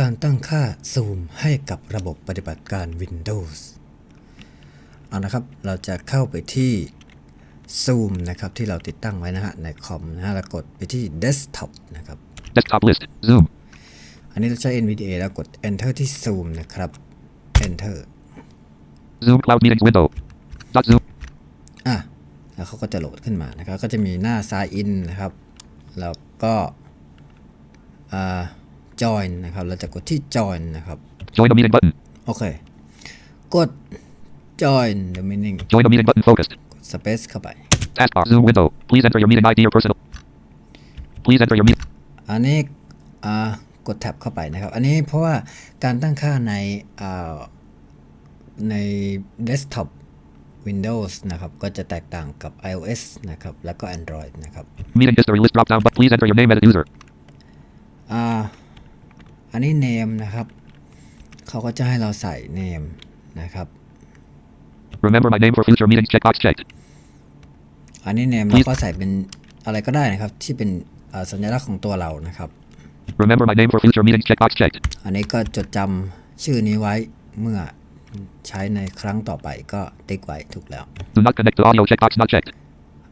การตั้งค่าซูมให้กับระบบปฏิบัติการ Windows เอานะครับ เราจะเข้าไปที่ Zoom นะครับที่เราติดตั้งไว้นะฮะในคอมนะฮะแล้วกดไปที่ Desktop นะครับ Desktop list. Zoom. อันนี้เราใช้ NVDA แล้วกด Enter ที่ Zoom นะครับ Enter Zoom Cloud Meetings window. Dot Zoom. อะแล้วเขาก็จะโหลดขึ้นมานะครับ ก็จะมีหน้า Sign In นะครับ แล้วก็อ่า Join นะครับ เราจะกดที่ Join นะครับ Join the meeting button. โอเค กด Join the meeting Join the meeting button focused. กด Space เข้าไป Taskbar. Zoom window. Please enter your meeting ID or personal. Please enter your meeting. อันนี้อ่ากดแท็บเข้าไปนะครับ อันนี้เพราะว่าการตั้งค่าในอ่าใน Desktop Windows นะครับ ก็จะแตกต่างกับ iOS นะครับ แล้วก็ Android นะครับ Meeting history list drop down, but please enter your name as a user. อ่า อันนี้ name นะครับ เขาก็จะให้เราใส่ name นะครับ Remember my name for future meetings. Checkbox checked. อันนี้ name เราก็ใส่เป็นอะไรก็ได้นะครับ ที่เป็นอ่าสัญลักษณ์ของตัวเรานะครับ Remember my name for future meetings. Checkbox checked. อันนี้ก็จดจำชื่อนี้ไว้เมื่อใช้ในครั้งต่อไปก็ติ๊กไว้ถูกแล้ว Do not connect to audio. Checkbox not checked.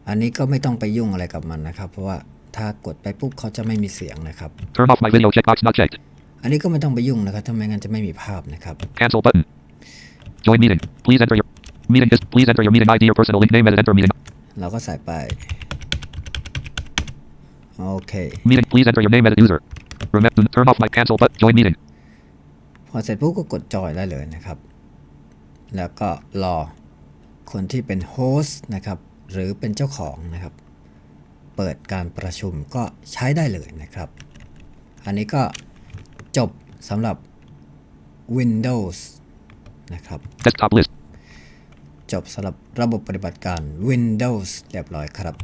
อันนี้ก็ไม่ต้องไปยุ่งอะไรกับมันนะครับ เพราะว่าถ้ากดไปปุ๊บเขาจะไม่มีเสียงนะครับ Turn off my video. Checkbox not checked. อันนี้ก็ไม่ต้องไปยุ่งนะครับถ้าไม่งั้นจะไม่มีภาพนะครับ Cancel button. Join meeting. Please enter your meeting. His, please enter your meeting ID or personal link name as enter meeting. เราก็ใส่ไปโอเค Meeting. Please enter your name as a user. Remember. Turn off my cancel button. Join meeting. พอเสร็จปุ๊บก็กดจอยได้เลยนะครับ แล้วก็รอคนที่เป็นโฮสต์นะครับ หรือเป็นเจ้าของนะครับ เปิดการประชุมก็ใช้ได้เลยนะครับ อันนี้ก็ จบสำหรับ Windows นะครับ Desktop list. จบสำหรับระบบปฏิบัติการ Windows เรียบร้อยครับ